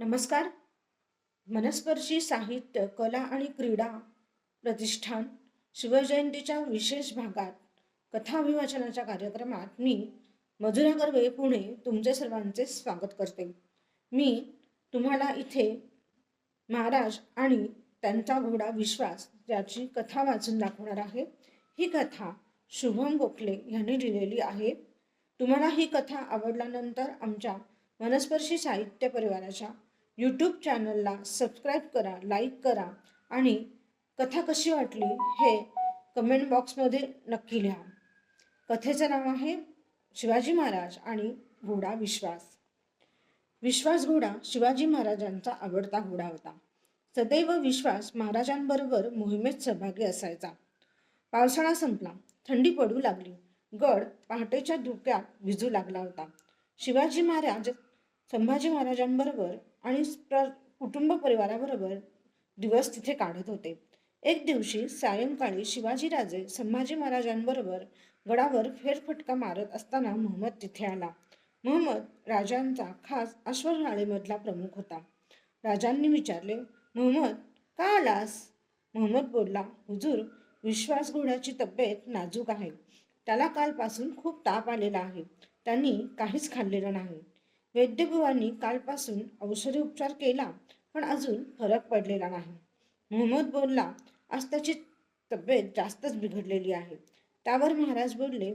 नमस्कार. मनस्पर्शी साहित्य कला आणि क्रीडा प्रतिष्ठान शिवजयंतीच्या विशेष भागात कथा विवाचनाच्या कार्यक्रमात मी मधुरा कर्वे पुणे तुमचे सर्वांचे स्वागत करते. मी तुम्हाला इथे महाराज आणि त्यांचा घोडा विश्वास याची कथा वाचून दाखवणार आहे. ही कथा शुभम गोखले यांनी लिहिलेली आहे. तुम्हाला ही कथा आवडल्यानंतर आमच्या मनस्पर्शी साहित्य परिवाराच्या यूट्यूब चॅनलला सबस्क्राईब करा लाईक करा आणि कथा कशी वाटली हे कमेंट बॉक्समध्ये नक्की लिहा. कथेचं नाव आहे शिवाजी महाराज आणि घोडा विश्वास. विश्वास घोडा शिवाजी महाराजांचा आवडता घोडा होता. सदैव विश्वास महाराजांबरोबर मोहिमेत सहभागी असायचा. पावसाळा संपला थंडी पडू लागली गड पहाटेच्या धुक्यात विजू लागला होता. शिवाजी महाराज संभाजी महाराजांबरोबर आणि प्र कुटुंब परिवाराबरोबर दिवस तिथे काढत होते. एक दिवशी सायंकाळी शिवाजीराजे संभाजी महाराजांबरोबर गडावर फेरफटका मारत असताना मोहम्मद तिथे आला. मोहम्मद राजांचा खास अश्वशाळेमधला प्रमुख होता. राजांनी विचारले मोहम्मद का आलास? मोहम्मद बोलला हुजूर विश्वास घोड्याची तब्येत नाजूक आहे. त्याला कालपासून खूप ताप आलेला आहे. त्यांनी काहीच खाल्लेलं नाही. वैद्यभुवांनी कालपासून औषधी उपचार केला पण अजून फरक पडलेला नाही. मोहम्मद बोलला आज त्याची तब्येत जास्तच बिघडलेली आहे. त्यावर महाराज बोलले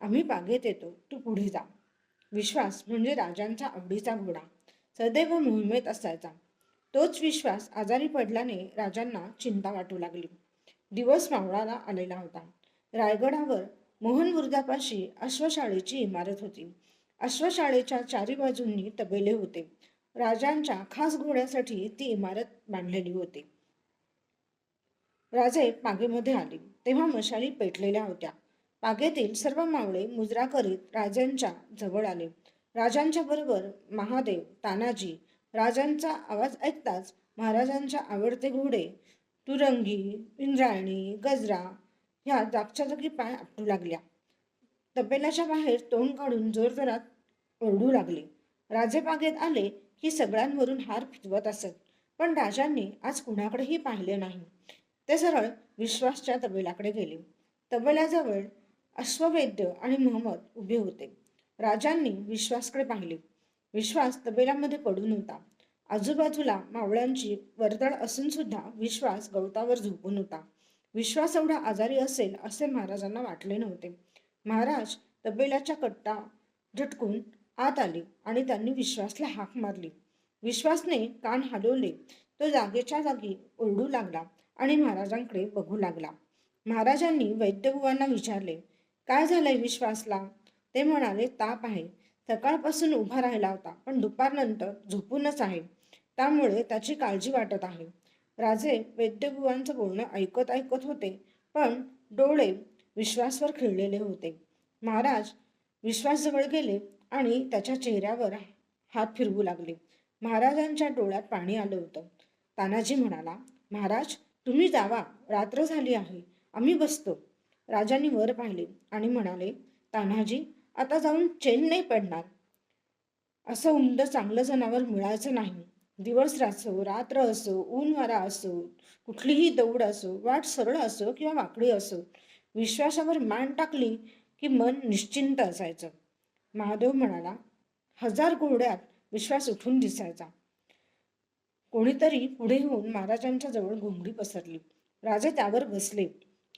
आम्ही बागेत येतो तू पुढे जा. विश्वास म्हणजे राजांचा आवडीचा घोडा. सदैव मोहिमेत असायचा. तोच विश्वास आजारी पडल्याने राजांना चिंता वाटू लागली. दिवस मावळाला आलेला होता. रायगडावर मोहन बुर्दापाशी अश्वशाळेची इमारत होती. अश्वशाळेच्या चारी बाजूंनी तबेले होते. राजांच्या खास घोड्यासाठी ती इमारत बांधलेली होती. राजे पागेमध्ये आले. तेव्हा मशाली पेटलेल्या होत्या. पागेतील सर्व मावळे मुजरा करीत राजांच्या जवळ आले. राजांच्या बरोबर महादेव तानाजी राजांचा आवाज ऐकताच महाराजांच्या आवडते घोडे तुरंगी इंद्रायणी गजरा ह्या जागच्या जागी पाय आपटू लागल्या. तबेल्याच्या बाहेर तोंड काढून जोरजोरात ओरडू लागले. राजे बागेत आले की सगळ्यांवरून हार फिरवत असत पण राजांनी आज कुणाकडेही पाहिले नाही. ते सरळ विश्वासच्या तबेल्याकडे गेले. तबेल्याजवळ अश्ववैद्य आणि मोहम्मद उभे होते. राजांनी विश्वासकडे पाहिले. विश्वास तबेल्यामध्ये पडून होता आजूबाजूला मावळ्यांची वर्दळ असून सुद्धा विश्वास गवतावर झोपून होता. विश्वास एवढा आजारी असेल असे महाराजांना वाटले नव्हते. महाराज तबेल्याच्या कट्टा झटकून आत आले आणि त्यांनी विश्वासला हाक मारली. विश्वासने कान हलवले. तो जागेच्या जागी ओरडू लागला आणि महाराजांकडे बघू लागला. महाराजांनी वैद्यगुवांना विचारले काय झालंय विश्वासला? ते म्हणाले ताप आहे. सकाळपासून उभा राहिला होता पण दुपारनंतर झोपूनच आहे. त्यामुळे त्याची काळजी वाटत आहे. राजे वैद्यगुवांचं बोलणं ऐकत ऐकत होते पण डोळे विश्वासवर खिळलेले होते. महाराज विश्वासजवळ गेले आणि त्याच्या चेहऱ्यावर हात फिरवू लागले. महाराजांच्या डोळ्यात पाणी आलं होतं. तानाजी म्हणाला महाराज तुम्ही जावा. रात्र झाली आहे. आम्ही बसतो. राजांनी वर पाहिले आणि म्हणाले तानाजी आता जाऊन चेन नाही पडणार. असं उमद चांगलं जनावर मिळायचं नाही. दिवस असो रात्र असो ऊन वारा असो कुठलीही दौड असो वाट सरळ असो किंवा वाकडी असो विश्वासावर मान टाकली की मन निश्चिंत असायचं. महादेव म्हणाला हजार घोड्यात विश्वास उठून दिसायचा. कोणीतरी पुढे येऊन महाराजांच्या जवळ घोंगडी पसरली. राजे त्यावर बसले.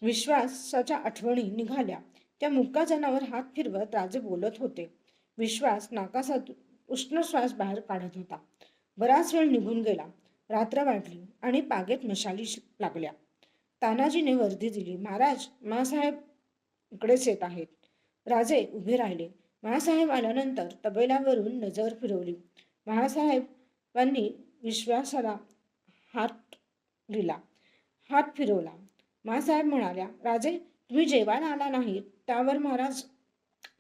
विश्वासाच्या आठवणी निघाल्या. त्या मुक्का जनावर हात फिरवत राजे बोलत होते. विश्वास नाकासात उष्ण श्वास बाहेर काढत होता. बराच वेळ निघून गेला. रात्र वाढली आणि पागेत मशाली लागल्या. तानाजीने वर्दी दिली. महाराज माँसाहेब इकडेच येत आहेत. राजे उभे राहिले. महासाहेब आल्यानंतर तबेल्यावरून नजर फिरवली. महासाहेबांनी विश्वासाला हात दिला. हात फिरवला. महासाहेब म्हणाल्या राजे तुम्ही जेवायला आला नाही त्यावर महाराज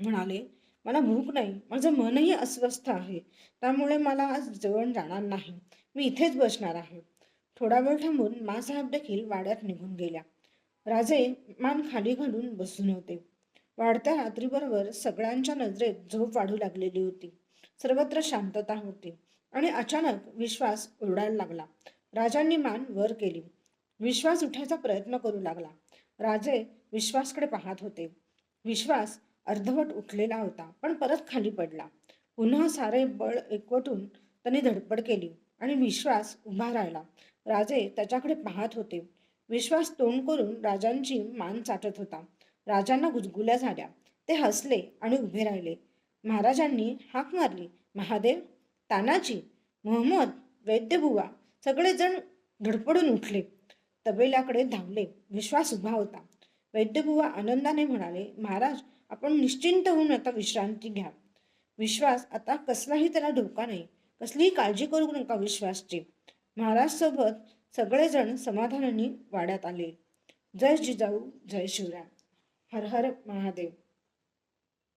म्हणाले मला भूक नाही. माझं मनही अस्वस्थ आहे. त्यामुळे मला आज जेवण जाणार नाही. मी इथेच बसणार आहे. थोडा वेळ थांबून मासाहेब देखील वाड्यात निघून गेल्या. राजे मान खाली घालून बसून होते. वाढत्या रात्रीबरोबर सगळ्यांच्या नजरेत झोप वाढू लागलेली होती. सर्वत्र शांतता होती आणि अचानक विश्वास ओरडायला लागला. राजांनी मान वर केली. विश्वास उठायचा प्रयत्न करू लागला. राजे विश्वासकडे पाहत होते. विश्वास अर्धवट उठलेला होता पण परत खाली पडला. पुन्हा सारे बळ एकवटून त्यांनी धडपड केली. आणि विश्वास उभा राहिला. राजे त्याच्याकडे पाहत होते. विश्वास तोंड करून राजांची मान चाटत होता. राजांना गुजगुल्या झाल्या. ते हसले आणि उभे राहिले. महाराजांनी हाक मारली. महादेव तानाजी मोहम्मद वैद्यबुवा सगळेजण धडपडून उठले तबेल्याकडे धावले. विश्वास उभा होता. वैद्यबुवा आनंदाने म्हणाले महाराज आपण निश्चिंत होऊन आता विश्रांती घ्या. विश्वास आता कसलाही त्याला धोका नाही. कसलीही काळजी करू नका विश्वासची. महाराजसोबत सगळेजण समाधानाने वाड्यात आले. जय जिजाऊ जय शिवराम हर हर महादेव.